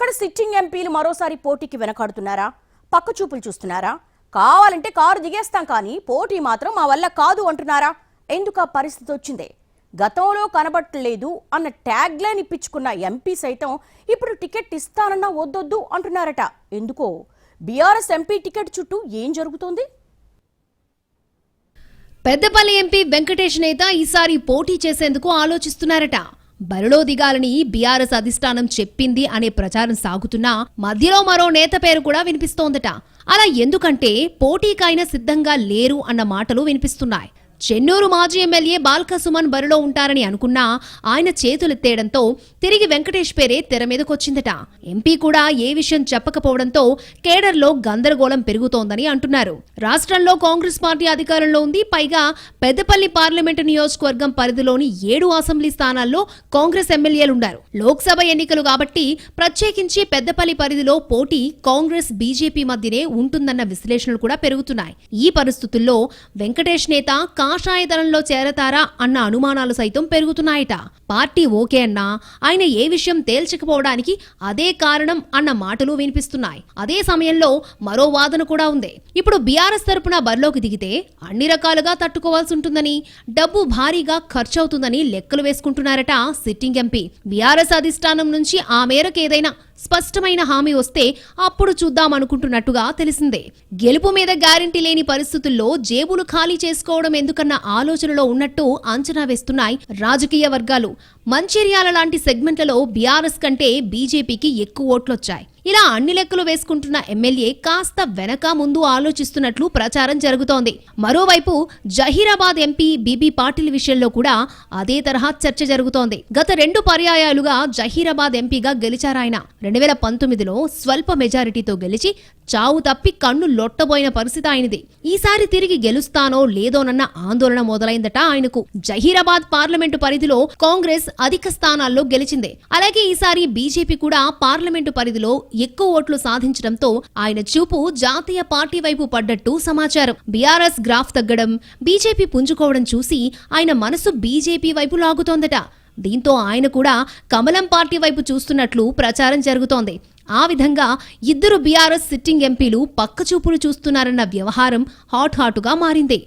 అక్కడ సిట్టింగ్ ఎంపీలు మరోసారి పోటీకి వెనకాడుతున్నారా? పక్క చూపులు చూస్తున్నారా? కావాలంటే కారు దిగేస్తాం కానీ పోటీ మాత్రం మా వల్ల కాదు అంటున్నారా? ఎందుకు ఆ పరిస్థితి వచ్చిందే? గతంలో కనబట్టలేదు అన్న ట్యాగ్ లైన్ ఇప్పించుకున్న ఎంపీ సైతం ఇప్పుడు టికెట్ ఇస్తానన్నా వద్దొద్దు అంటున్నారట. ఎందుకో? బీఆర్ఎస్ ఎంపీ టికెట్ చుట్టూ ఏం జరుగుతోంది? పెద్దపల్లి ఎంపీ వెంకటేష్ నేత ఈసారి పోటీ చేసేందుకు ఆలోచిస్తున్నారట. బరిలో దిగాలని బీఆర్ఎస్ అధిష్టానం చెప్పింది అనే ప్రచారం సాగుతున్నా మధ్యలో మరో నేత పేరు కూడా వినిపిస్తోందట. అలా ఎందుకంటే పోటీకైనా సిద్ధంగా లేరు అన్న మాటలు వినిపిస్తున్నాయి. చెన్నూరు మాజీ ఎమ్మెల్యే బాల్క సుమన్ బరిలో ఉంటారని అనుకున్నా ఆయన చేతులెత్తేయడంతో తిరిగి వెంకటేష్ పేరే తెర మీదకొచ్చిందట. ఎంపీ కూడా ఏ విషయం చెప్పకపోవడంతో కేడర్లో గందరగోళం పెరుగుతోందని అంటున్నారు. రాష్ట్రంలో కాంగ్రెస్ పార్టీ అధికారంలో ఉంది పైగా పెద్దపల్లి పార్లమెంటు నియోజకవర్గం పరిధిలోని ఏడు అసెంబ్లీ స్థానాల్లో కాంగ్రెస్ ఎమ్మెల్యేలున్నారు లోక్సభ ఎన్నికలు కాబట్టి ప్రత్యేకించి పెద్దపల్లి పరిధిలో పోటీ కాంగ్రెస్ బీజేపీ మధ్యనే ఉంటుందన్న విశ్లేషణలు కూడా పెరుగుతున్నాయి. ఈ పరిస్థితుల్లో వెంకటేష్ నేత కాషాయ దళంలో చేరతారా అన్న అనుమానాలు సైతం పెరుగుతున్నాయట. పార్టీ ఓకే అన్నా ఆయన ఏ విషయం తేల్చకపోవడానికి అదే కారణం అన్న మాటలు వినిపిస్తున్నాయి. అదే సమయంలో మరో వాదన కూడా ఉంది. ఇప్పుడు బీఆర్ఎస్ తరపున బరిలోకి దిగితే అన్ని రకాలుగా తట్టుకోవాల్సి ఉంటుందని డబ్బు భారీగా ఖర్చవుతుందని లెక్కలు వేసుకుంటున్నారట సిట్టింగ్ ఎంపీ. బీఆర్ఎస్ అధిష్టానం నుంచి ఆ మేరకు ఏదైనా స్పష్టమైన హామీ వస్తే అప్పుడు చూద్దాం అనుకుంటున్నట్టుగా తెలిసిందే. గెలుపు మీద గ్యారంటీ లేని పరిస్థితుల్లో జేబులు ఖాళీ చేసుకోవడం ఎందుకన్న ఆలోచనలో ఉన్నట్టు అంచనా వేస్తున్నాయి రాజకీయ వర్గాలు. మంచిర్యాల లాంటి సెగ్మెంట్లలో బీఆర్ఎస్ కంటే బీజేపీకి ఎక్కువ ఓట్లొచ్చాయి. ఇలా అన్ని లెక్కలు వేసుకుంటున్న ఎమ్మెల్యే కాస్త వెనక ముందు ఆలోచిస్తున్నట్లు ప్రచారం జరుగుతోంది. మరోవైపు జహీరాబాద్ ఎంపీ బీబీ పాటిల్ విషయంలో కూడా అదే తరహా చర్చ జరుగుతోంది. గత రెండు పర్యాయాలుగా జహీరాబాద్ ఎంపీగా గెలిచారాయన రెండు వేల పంతొమ్మిదిలో స్వల్ప మెజారిటీతో గెలిచి చావు తప్పి కన్ను లొట్టబోయిన పరిస్థితి ఆయనది. ఈసారి తిరిగి గెలుస్తానో లేదోనన్న ఆందోళన మొదలైందట ఆయనకు. జహీరాబాద్ పార్లమెంటు పరిధిలో కాంగ్రెస్ అధిక స్థానాల్లో గెలిచింది. అలాగే ఈసారి బీజేపీ కూడా పార్లమెంటు పరిధిలో ఎక్కువ ఓట్లు సాధించడంతో ఆయన చూపు జాతీయ పార్టీ వైపు పడ్డట్టు సమాచారం. బీఆర్ఎస్ గ్రాఫ్ తగ్గడం బీజేపీ పుంజుకోవడం చూసి ఆయన మనసు బీజేపీ వైపు లాగుతోందట. దీంతో ఆయన కూడా కమలం పార్టీ వైపు చూస్తున్నట్లు ప్రచారం జరుగుతోంది. ఆ విధంగా ఇద్దరు బీఆర్ఎస్ సిట్టింగ్ ఎంపీలు పక్కచూపులు చూస్తున్నారన్న వ్యవహారం హాట్ హాటుగా మారింది.